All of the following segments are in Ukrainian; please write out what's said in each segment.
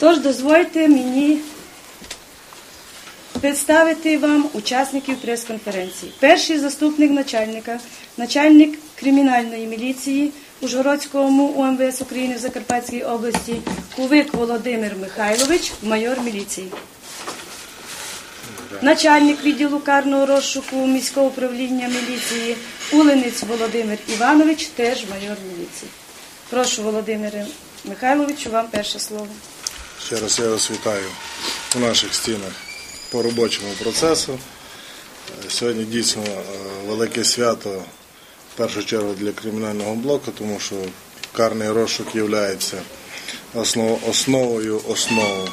Тож дозвольте мені представити вам учасників прес-конференції. Перший заступник начальника, начальник кримінальної міліції Ужгородському УМВС України в Закарпатській області, Кувик Володимир Михайлович, майор міліції. Начальник відділу карного розшуку міського управління міліції Улинець Володимир Іванович, теж майор міліції. Прошу, Володимире Михайловичу, вам перше слово. Ще раз я вас вітаю у наших стінах по робочому процесу. Е, Сьогодні дійсно е, велике свято, в першу чергу для кримінального блоку, тому що карний розшук є основою основ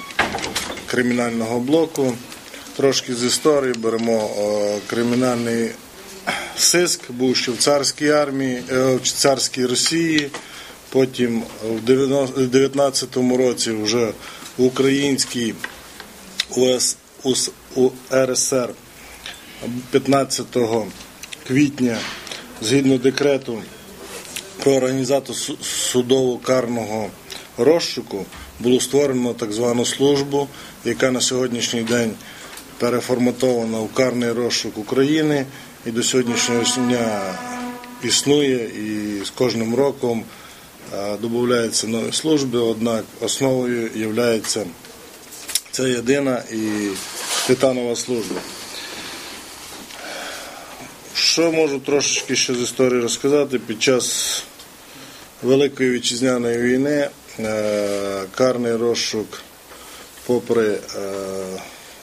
кримінального блоку. Трошки з історії беремо е, кримінальний сиск, був ще в царській армії, в царській Росії. Потім в 19-му році вже українській УС, УС, УРСР 15 квітня згідно декрету про організацію судово-карного розшуку було створено так звану службу, яка на сьогоднішній день переформатована в карний розшук України. І до сьогоднішнього дня існує і з кожним роком додаються нові служби, однак основою є ця єдина і титанова служба. Що можу трошечки ще з історії розказати? Під час Великої вітчизняної війни е, карний розшук, попри е,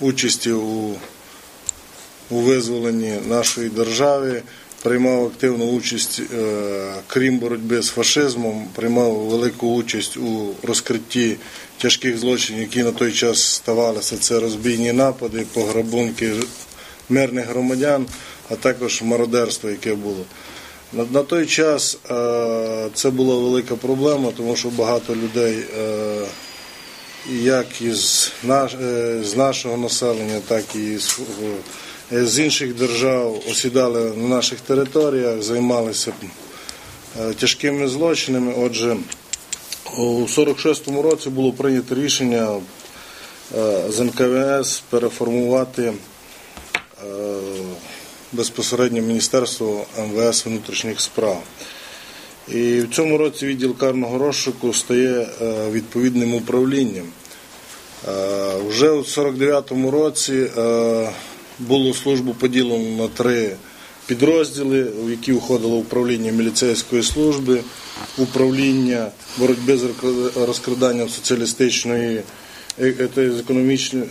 участі у визволенні нашої держави, приймав активну участь, е, крім боротьби з фашизмом, приймав велику участь у розкритті тяжких злочинів, які на той час ставалися. Це розбійні напади, пограбунки мирних громадян, а також мародерство, яке було. На, той час е, це була велика проблема, тому що багато людей, е, як із нашого населення, так і з, з інших держав осідали на наших територіях, займалися е, тяжкими злочинами. Отже, у 46-му році було прийнято рішення е, з НКВС переформувати е, безпосередньо Міністерство МВС внутрішніх справ. І в цьому році відділ карного розшуку стає е, відповідним управлінням. Вже у 49-му році було службу поділено на три підрозділи, в які входило управління міліцейської служби, управління боротьби з розкраданням соціалістичної економічної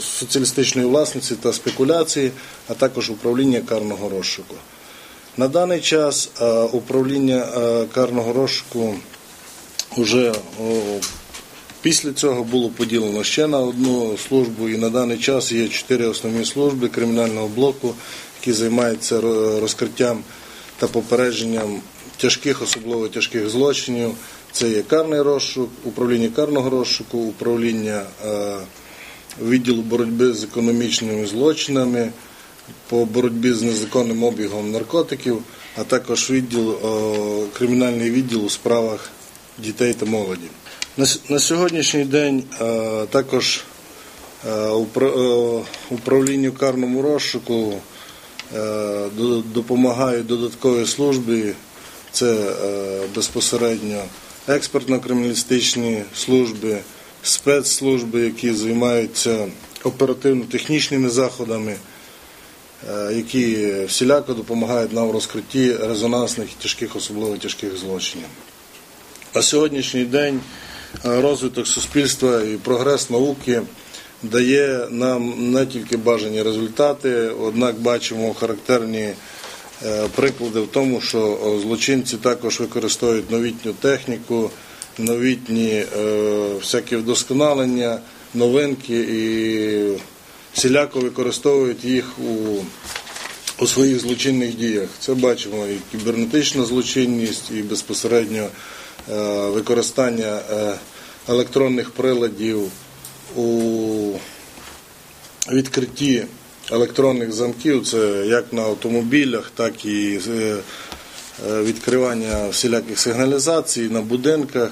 соціалістичної власниці та спекуляції, а також управління карного розшуку. На даний час управління карного розшуку вже після цього було поділено ще на одну службу, і на даний час є чотири основні служби кримінального блоку, які займаються розкриттям та попередженням тяжких, особливо тяжких злочинів. Це є карний розшук, управління карного розшуку, управління відділу боротьби з економічними злочинами, по боротьбі з незаконним обігом наркотиків, а також відділ, кримінальний відділ у справах дітей та молоді. На сьогоднішній день також управлінню карному розшуку допомагають додаткові служби, це безпосередньо експертно-криміналістичні служби, спецслужби, які займаються оперативно-технічними заходами, які всіляко допомагають нам в розкритті резонансних тяжких, особливо тяжких злочинів. На сьогоднішній день розвиток суспільства і прогрес науки дає нам не тільки бажані результати, однак бачимо характерні приклади в тому, що злочинці також використовують новітню техніку, новітні всякі вдосконалення, новинки і всіляко використовують їх у у своїх злочинних діях. Це бачимо і кібернетична злочинність, і безпосередньо використання електронних приладів у відкритті електронних замків, це як на автомобілях, так і відкривання всіляких сигналізацій на будинках.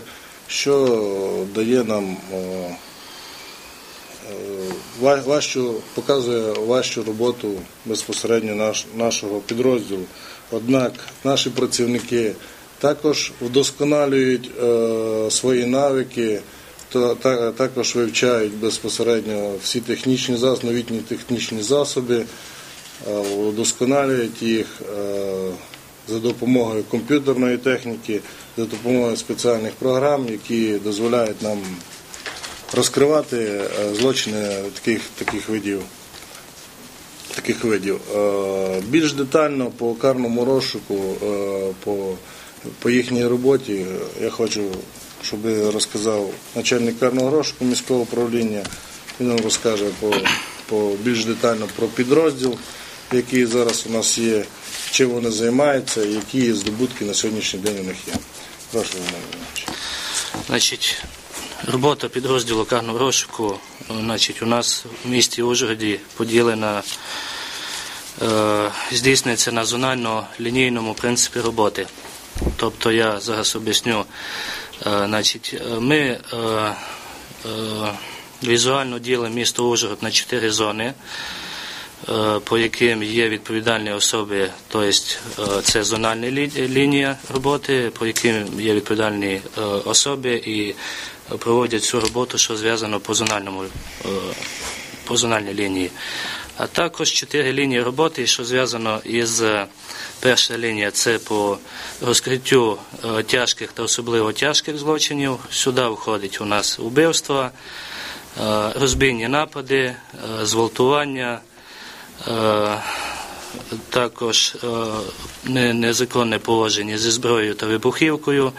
що дає нам е, е, ва- важчу, показує важчу роботу безпосередньо наш, нашого підрозділу. Однак наші працівники також вдосконалюють е, свої навики, також вивчають безпосередньо всі технічні засоби, новітні технічні засоби, е, вдосконалюють їх е, за допомогою комп'ютерної техніки, за допомогою спеціальних програм, які дозволяють нам розкривати е, злочини таких, таких видів. Таких видів. Е, Більш детально по карному розшуку, е, по, по їхній роботі я хочу, щоб розказав начальник карного розшуку міського управління. Він нам розкаже по, по більш детально про підрозділ, який зараз у нас є, чим вони займаються, які здобутки на сьогоднішній день у них є. Прошу Іванович. Значить, робота підрозділу карного розшуку е, значить, у нас в місті Ужгороді поділена, е, здійснюється на зонально-лінійному принципі роботи. Тобто я зараз об'ясню. Е, значить, е, ми е, візуально ділимо місто Ужгород на чотири зони. По яким є відповідальні особи, тобто це зональна лі- лінія роботи, по яким є відповідальні особи і проводять цю роботу, що зв'язано по зональному по зональній лінії. А також чотири лінії роботи, що зв'язано із е, перша лінія це по розкриттю е, тяжких та особливо тяжких злочинів. Сюди входить у нас вбивства, е, розбійні напади, зґвалтування. Також незаконне положення зі зброєю та вибухівкою.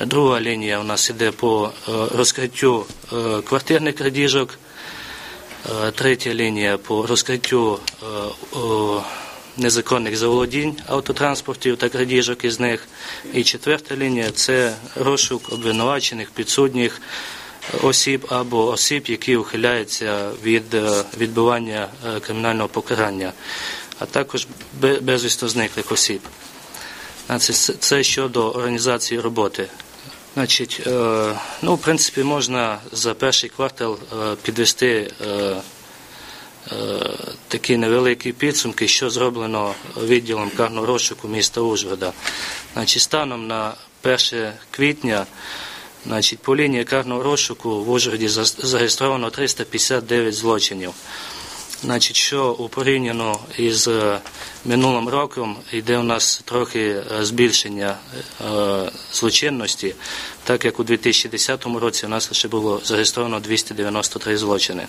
Друга лінія у нас іде по розкриттю квартирних крадіжок. Е, Третя лінія по розкриттю е, незаконних заволодінь автотранспортів та крадіжок із них. І четверта лінія це розшук обвинувачених, підсудніх осіб або осіб, які ухиляються від е, відбування кримінального покарання, а також бе- безвісно зниклих осіб. Це щодо організації роботи. Значить, е, ну, в принципі, можна за перший квартал е, підвести е, такі невеликі підсумки, що зроблено відділом карного розшуку міста Ужгорода. Значить, станом на 1 квітня значить, по лінії карного розшуку в Ужгороді зареєстровано 359 злочинів. Значить, що у порівняно із е, минулим роком йде у нас трохи е, збільшення е, злочинності, так як у 2010 році у нас лише було зареєстровано 293 злочини.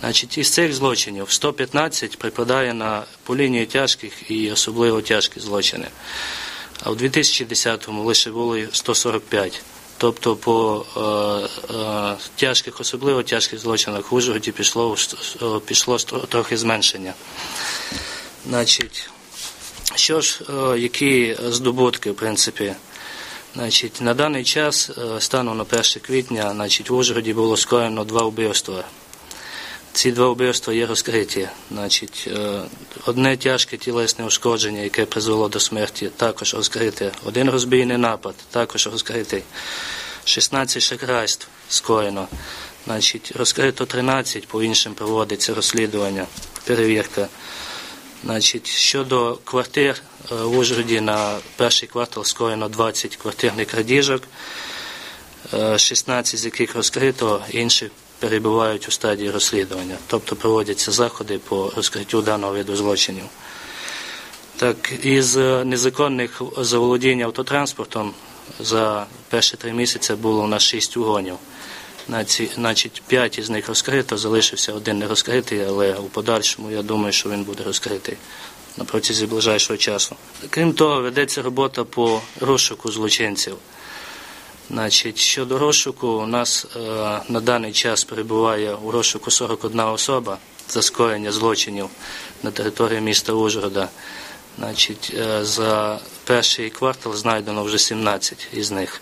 Значить, із цих злочинів 115 припадає на по лінії тяжких і особливо тяжкі злочини. А в 2010-му лише було 145. Тобто по е, е, тяжких, особливо тяжких злочинах в Ужгоді пішло, е, пішло трохи зменшення. Значить, що ж, е, які здобутки, в принципі? Значить, на даний час, е, станом на 1 квітня, значить, в Ужгоді було скоєно два вбивства. Ці два вбивства є розкриті. Значить, одне тяжке тілесне ушкодження, яке призвело до смерті, також розкрите. Один розбійний напад, також розкритий. 16 шахрайств скоєно. Значить, розкрито 13, по іншим проводиться розслідування, перевірка. Значить, щодо квартир в Ужгороді на перший квартал скоєно 20 квартирних крадіжок, е, 16 з яких розкрито, інші перебувають у стадії розслідування, тобто проводяться заходи по розкриттю даного виду злочинів. Так, із е, незаконних заволодінь автотранспортом за перші три місяці було у нас шість угонів. Значить, п'ять із них розкрито, залишився один не розкритий, але у подальшому я думаю, що він буде розкритий на протязі ближайшого часу. Крім того, ведеться робота по розшуку злочинців. Значить, щодо розшуку, у нас е, на даний час перебуває у розшуку 41 особа за скоєння злочинів на території міста Ужгорода. Значить, е, за перший квартал знайдено вже 17 із них.